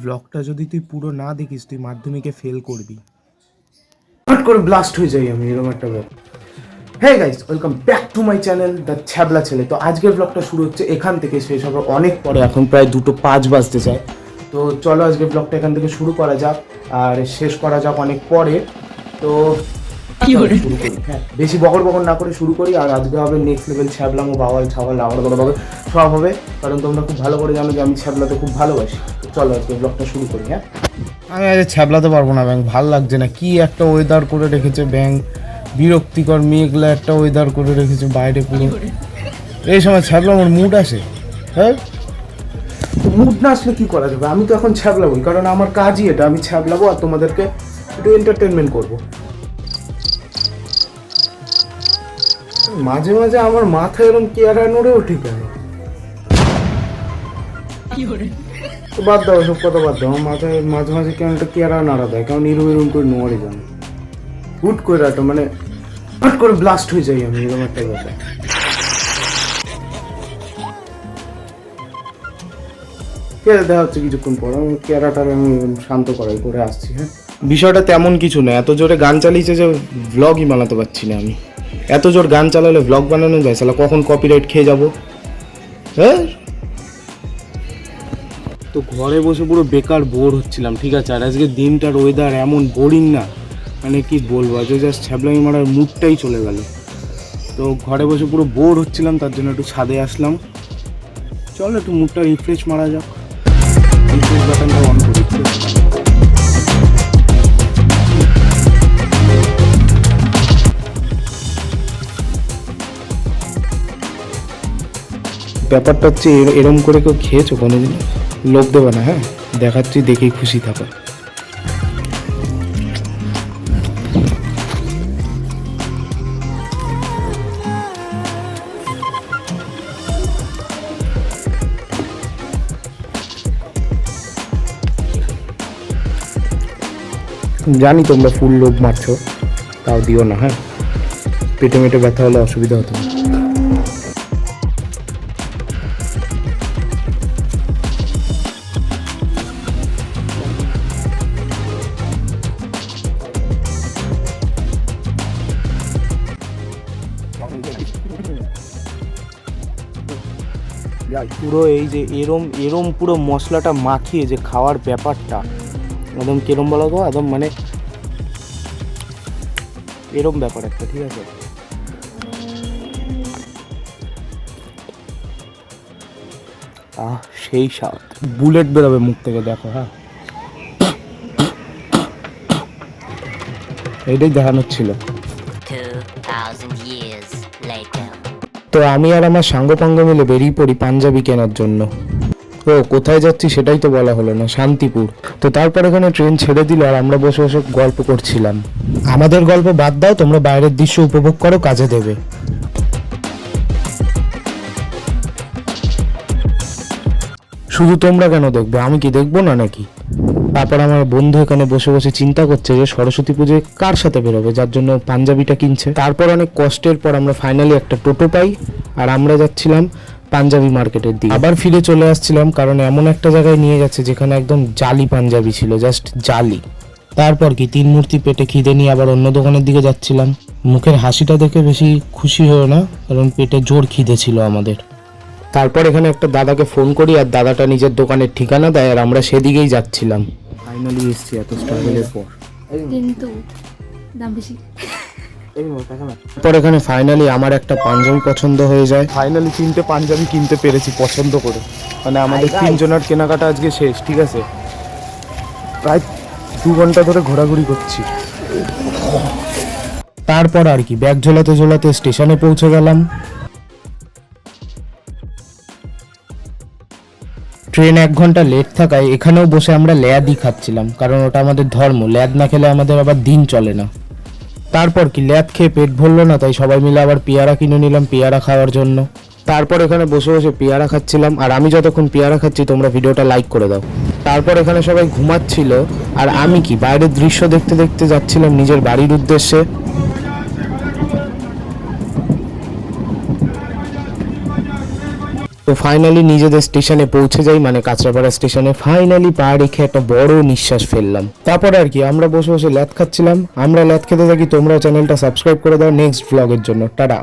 ব্লগটা যদি তুই পুরো না দেখিস, তুই মাধ্যমিকে ফেল করবি। হট করে ব্লাস্ট হয়ে যাই আমি, এরকম একটা ব্যাপার। হ্যাঁ guys welcome back to my channel the ছ্যাবলা ছেলে তো আজকের ব্লগটা শুরু হচ্ছে এখান থেকে শেষ হবে অনেক পরে, এখন প্রায় দুটো পাঁচ বাজতে চায় তো চলো আজকে ব্লগটা এখান থেকে শুরু করা যাক, আর শেষ করা যাক অনেক পরে। তো শুরু করি। হ্যাঁ বেশি বকর বকর না করে শুরু করি আর আজকে হবে নেক্সট লেভেল ছ্যাবলামো বাওয়াল ছাওয়াল আমার বড় হবে সব হবে কারণ তোমরা খুব ভালো করে জানো যে আমি ছ্যাবলাতে খুব ভালোবাসি। চলো আজকে ব্লগটা শুরু করি হ্যাঁ? আমি আজ ছ্যাবলাতে পারব না ব্যাং ভালো লাগছে না। কি একটা ওয়েদার করে রেখেছে ব্যাং বিরক্তিকর মেঘলা একটা ওয়েদার করে রেখেছে বাইরে পুরো। এই সময় ছ্যাবলা আমার মুড আসে হ্যাঁ? মুড না আসলে কি করা যাবে? আমি তো এখন ছ্যাবলাবই কারণ আমার কাজই এটা আমি ছ্যাবলাবো আর তোমাদেরকে একটু এন্টারটেনমেন্ট করব। মাঝে মাঝে আমার মাথায় এরকম কেয়ারা নড়েও ঠিক আছে বাদ দাও সব কথা বাদ দাও। আমার মাথায় মাঝে মাঝে কেমন একটা কেয়ারা নাড়া দেয়? কেমন এরম এরম করে নড়ে যান? হুট করে একটা মানে হট করে ব্লাস্ট হয়ে যাই আমি এরকম একটা ব্যাপার। কেয়ারা দেখা হচ্ছে কিছুক্ষণ পর। আমি কেয়ারাটার আমি শান্ত করাই করে আসছি হ্যাঁ। বিষয়টা তেমন কিছু না এত জোরে গান চালিয়েছে যে ভ্লগই বানাতে পারছি না আমি। এত জোর গান চালালে ভ্লগ বানানো যায় সালা কখন কপিরাইট খেয়ে যাব? হ্যাঁ? তো ঘরে বসে পুরো বেকার বোর হচ্ছিলাম, ঠিক আছে? আর আজকে দিনটার ওয়েদার এমন বোরিং না। মানে কি বলব, আজকে জাস্ট ছ্যাবলামি মারার মুডটাই চলে গেল। তো ঘরে বসে পুরো বোর হচ্ছিলাম, তার জন্য একটু ছাদে আসলাম। চল একটু মুডটা রিফ্রেশ মারা যাক। রিফ্রেশ বাটনটা অন করি ব্যাপারটা হচ্ছে এর- এরম করে কেউ খেয়েছো কোনোদিন লোক দেবে না হ্যাঁ? দেখাচ্ছি, দেখেই খুশি থাকো। জানি তোমরা ফুল লোভ মারছো, তাও দিও না হ্যাঁ? পেটে মেটে ব্যথা হলে অসুবিধা হতো না। পুরো এই যে এরম এরম পুরো মশলাটা মাখিয়ে যে খাওয়ার ব্যাপারটা একদম কিরম বলো তো? একদম মানে এরম ব্যাপার একটা ঠিক আছে? আহ সেই স্বাদ। বুলেট বেরোবে মুখ থেকে দেখো হ্যাঁ। এটাই দেখানোর ছিল। 2,000 years later. তো আমি আর আমার সাঙ্গপাঙ্গ মিলে বেরিয়ে পড়ি পাঞ্জাবি কেনার জন্য। ও, কোথায় যাচ্ছি সেটাই তো বলা হলো না, শান্তিপুর। তো তারপর এখানে ট্রেন ছেড়ে দিল আর আমরা বসে বসে গল্প করছিলাম। আমাদের গল্প বাদ দাও, তোমরা বাইরের দৃশ্য উপভোগ করো, কাজে দেবে। শুধু তোমরা কেন দেখবে? আমি কি দেখব না নাকি? তারপর আমার বন্ধু এখানে বসে বসে চিন্তা করছে যে সরস্বতী পুজোয় কার সাথে বেরোবে? যার জন্য পাঞ্জাবিটা কিনছে। তারপর অনেক কষ্টের পর আমরা ফাইনালি একটা টোটো পাই আর আমরা যাচ্ছিলাম পাঞ্জাবি মার্কেটের দিকে। আবার ফিরে চলে আসছিলাম কারণ এমন একটা জায়গায় নিয়ে গেছে যেখানে একদম জালি পাঞ্জাবি ছিল জাস্ট জালি। তারপর কি, তিন মূর্তি পেটে খিদে নিয়ে আবার অন্য দোকানের দিকে যাচ্ছিলাম। মুখের হাসিটা দেখে বেশি খুশি হয়েও না, কারণ পেটে জোর খিদে ছিল আমাদের। তারপর এখানে একটা দাদাকে ফোন করি আর দাদাটা নিজের দোকানের ঠিকানা দেয় আর আমরা সেদিকেই যাচ্ছিলাম। ফাইনালি এসছি এত স্ট্রাগলের পর। কিন্তু দাম বেশি। তারপর এখানে ফাইনালি আমার একটা পাঞ্জাবি পছন্দ হয়ে যায়। ফাইনালি তিনটে পাঞ্জাবি কিনতে পেরেছি পছন্দ করে। মানে আমাদের তিনজনের কেনাকাটা আজকে শেষ ঠিক আছে? প্রায় দু ঘণ্টা ধরে ঘোরাঘুরি করছি। তারপর আর কি ব্যাগ ঝোলাতে ঝোলাতে স্টেশনে পৌঁছে গেলাম। ট্রেন এক ঘণ্টা লেট থাকায় এখানেও বসে আমরা ল্যাদই খাচ্ছিলাম, কারণ ওটা আমাদের ধর্ম। ল্যাদ না খেলে আমাদের আবার দিন চলে না। তারপর কি, ল্যাদ খেয়ে পেট ভরলো না, তাই সবাই মিলে আবার পেয়ারা কিনে নিলাম পেয়ারা খাওয়ার জন্য। তারপর এখানে বসে বসে পেয়ারা খাচ্ছিলাম, আর আমি যতক্ষণ পেয়ারা খাচ্ছি, তোমরা ভিডিওটা লাইক করে দাও। তারপর এখানে সবাই ঘুমাচ্ছিল, আর আমি কি, বাইরের দৃশ্য দেখতে দেখতে যাচ্ছিলাম নিজের বাড়ির উদ্দেশ্যে। তো ফাইনালি নিজেদের স্টেশনে পৌঁছে যাই মানে কাঁচরাপাড়া স্টেশনে ফাইনালি পা রেখে একটা বড় নিঃশ্বাস ফেললাম। তারপর আর কি, আমরা বসে বসে ল্যাথ খাচ্ছিলাম, আমরা ল্যাথ খেতে থাকি তোমরা চ্যানেলটা সাবস্ক্রাইব করে দাও নেক্সট ব্লগের জন্য, টাটা।